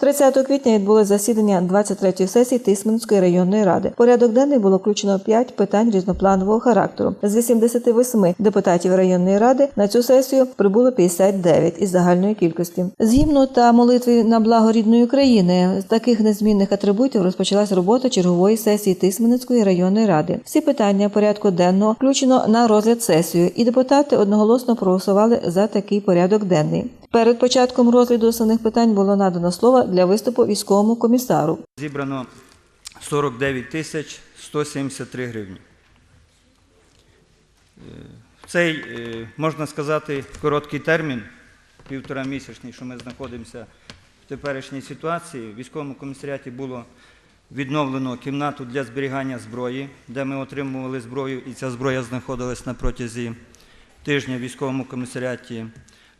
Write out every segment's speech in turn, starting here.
30 квітня відбулось засідання 23-ї сесії Тисменської районної ради. Порядок денний було включено 5 питань різнопланового характеру. З 88 депутатів районної ради на цю сесію прибуло 59 із загальної кількості. З гімну та молитви на благо рідної України з таких незмінних атрибутів розпочалась робота чергової сесії Тисменецької районної ради. Всі питання порядку денного включено на розгляд сесію, і депутати одноголосно проголосували за такий порядок денний. Перед початком розгляду основних питань було надано слово для виступу військовому комісару. Зібрано 49 тисяч 173 гривні. Е, цей, е, можна сказати, короткий термін, півтора місячний, що ми знаходимося в теперішній ситуації, в військовому комісаріаті було відновлено кімнату для зберігання зброї, де ми отримували зброю, і ця зброя знаходилась на протязі тижня в військовому комісаріаті.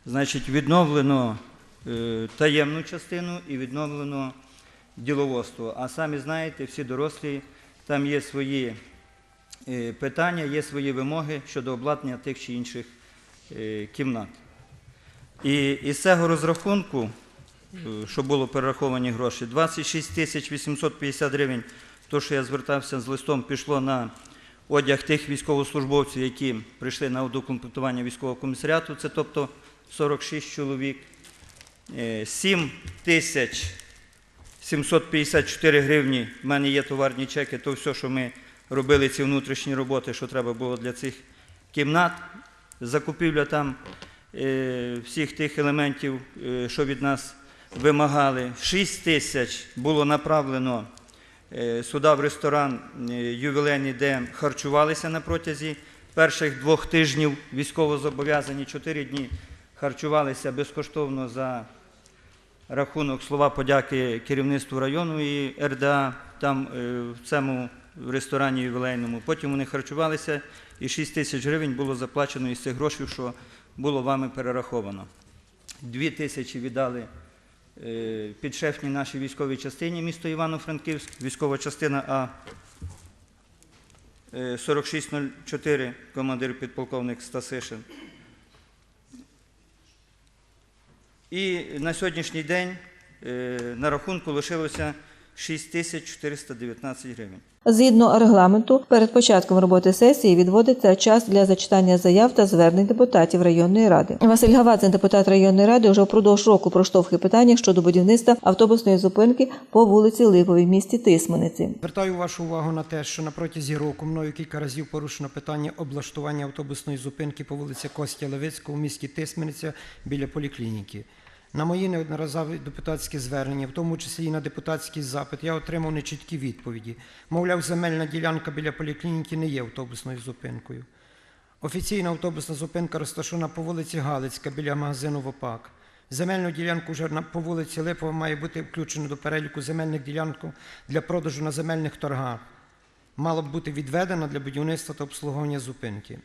Значить, відновлено е, таємну частину і відновлено діловодство. А самі знаєте, всі дорослі, там є свої е, питання, є свої вимоги щодо обладнання тих чи інших е, кімнат. І із цього розрахунку, е, що було перераховані гроші, 26 тисяч 850 гривень, то, що я звертався з листом, пішло на одяг тих військовослужбовців, які прийшли на удокомплектування військового комісаріату, це тобто 46 чоловік. Е, 7 тисяч 754 гривні. В мене є товарні чеки, то все, що ми робили, ці внутрішні роботи, що треба було для цих кімнат. Закупівля там е, всіх тих елементів, е, що від нас вимагали. 6 тисяч було направлено е, сюди в ресторан е, ювілейний, де харчувалися на протязі перших двох тижнів військовозобов'язані. Чотири дні харчувалися безкоштовно за рахунок слова подяки керівництву району і РДА там е, в цьому ресторані ювілейному. Потім вони харчувалися, і 6 тисяч гривень було заплачено із цих грошей, що було вами перераховано. Дві тисячі віддали е, підшефній нашій військовій частині місто Івано-Франківськ, військова частина А. е, 4604, командир підполковник Стасишин. І на сьогоднішній день е, на рахунку лишилося 6419 гривень. Згідно регламенту, перед початком роботи сесії відводиться час для зачитання заяв та звернень депутатів районної ради. Василь Гавадзин, депутат районної ради, вже впродовж року проштовхує питання щодо будівництва автобусної зупинки по вулиці Липовій в місті Тисмениці. Звертаю вашу увагу на те, що на протязі року мною кілька разів порушено питання облаштування автобусної зупинки по вулиці Костя Левицького в місті Тисмениця біля поліклініки. На мої неодноразові депутатські звернення, в тому числі і на депутатський запит, я отримав нечіткі відповіді. Мовляв, земельна ділянка біля поліклініки не є автобусною зупинкою. Офіційна автобусна зупинка розташована по вулиці Галицька біля магазину ВОПАК. Земельну ділянку вже по вулиці Липова має бути включено до переліку земельних ділянок для продажу на земельних торгах. Мало б бути відведена для будівництва та обслуговування зупинки.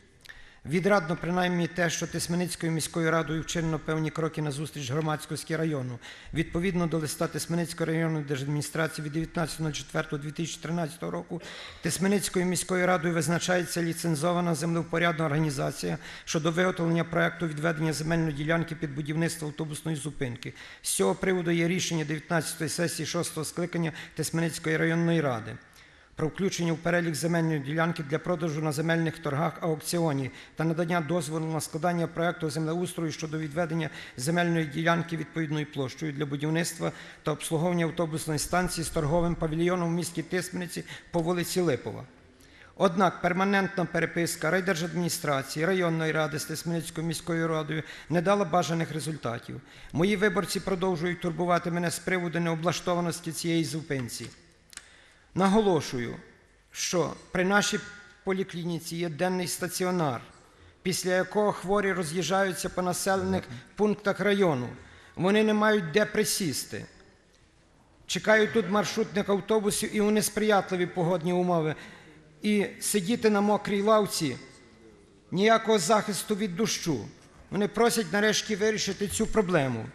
Відрадно принаймні те, що Тисменицькою міською радою вчинено певні кроки на зустріч громадськості району. Відповідно до листа Тисменицької районної держадміністрації від 19.04.2013 року Тисменицькою міською радою визначається ліцензована землевпорядна організація щодо виготовлення проекту відведення земельної ділянки під будівництво автобусної зупинки. З цього приводу є рішення 19-ї сесії 6-го скликання Тисменицької районної ради про включення в перелік земельної ділянки для продажу на земельних торгах аукціоні та надання дозволу на складання проекту землеустрою щодо відведення земельної ділянки відповідною площею для будівництва та обслуговування автобусної станції з торговим павільйоном в місті Тисмениці по вулиці Липова. Однак перманентна переписка райдержадміністрації, районної ради з Тисменицькою міською радою не дала бажаних результатів. Мої виборці продовжують турбувати мене з приводу необлаштованості цієї зупинці. Наголошую, що при нашій поліклініці є денний стаціонар, після якого хворі роз'їжджаються по населених пунктах району. Вони не мають де присісти. Чекають тут маршрутних автобусів і у несприятливі погодні умови. І сидіти на мокрій лавці ніякого захисту від дощу. Вони просять нарешті вирішити цю проблему.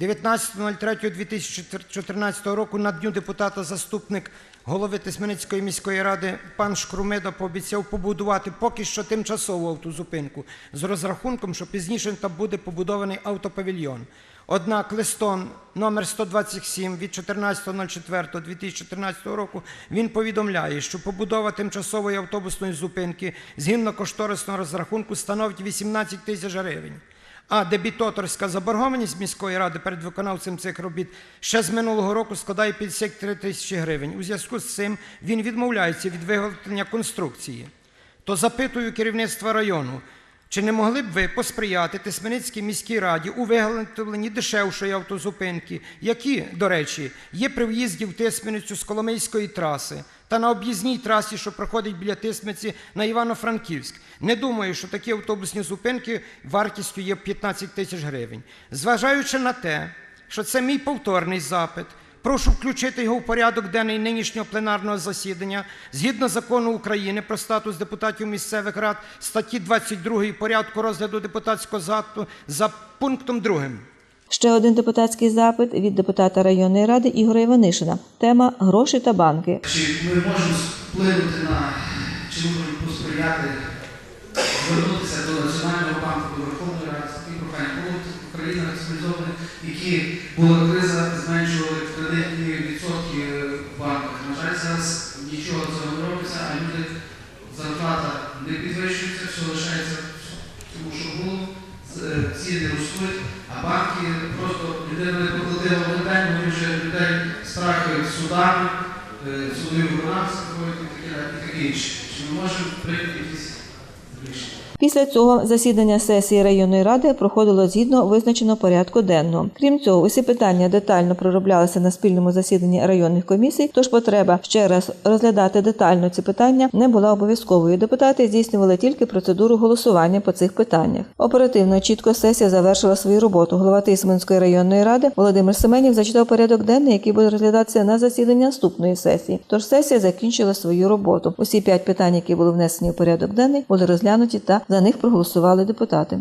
19.03.2014 року на дню депутата заступник голови Тисменицької міської ради пан Шкрумида пообіцяв побудувати поки що тимчасову автозупинку з розрахунком, що пізніше там буде побудований автопавільйон. Однак листом номер 127 від 14.04.2014 року він повідомляє, що побудова тимчасової автобусної зупинки згідно кошторисного розрахунку становить 18 тисяч гривень. А дебіторська заборгованість міської ради перед виконавцем цих робіт ще з минулого року складає 53 тисячі гривень. У зв'язку з цим він відмовляється від виготовлення конструкції. То запитую керівництва району, чи не могли б ви посприяти Тисменицькій міській раді у виготовленні дешевшої автозупинки, які, до речі, є при в'їзді в Тисменицю з Коломийської траси та на об'їзній трасі, що проходить біля Тисмениці на Івано-Франківськ. Не думаю, що такі автобусні зупинки вартістю є 15 тисяч гривень. Зважаючи на те, що це мій повторний запит, Прошу включити його в порядок денний нинішнього пленарного засідання згідно закону України про статус депутатів місцевих рад статті 22 порядку розгляду депутатського запиту за пунктом 2. Ще один депутатський запит від депутата районної ради Ігоря Іванишина. Тема гроші та банки. Чи ми можемо вплинути на, чи можемо посприяти звернутися до Національного банку, до Верховної Ради, такі прохання. Було в країнах цивілізованих, які була криза, зменшували кредитні відсотки в банках. На жаль, зараз нічого цього не робиться, а люди зарплата не підвищується, все лишається тому, що було, з- ціни ростуть, а банки просто людина не поплатила один день, вони вже людей страхають судами, е, судові виконавці і і таке інше. Чи ми можемо прийняти якісь рішення? Після цього засідання сесії районної ради проходило згідно визначеного порядку денного. Крім цього, усі питання детально пророблялися на спільному засіданні районних комісій. Тож потреба ще раз розглядати детально ці питання не була обов'язковою. Депутати здійснювали тільки процедуру голосування по цих питаннях. Оперативно чітко сесія завершила свою роботу. Голова Тисменської районної ради Володимир Семенів зачитав порядок денний, який буде розглядатися на засіданні наступної сесії. Тож сесія закінчила свою роботу. Усі п'ять питань, які були внесені у порядок денний, були розглянуті та за них проголосували депутати.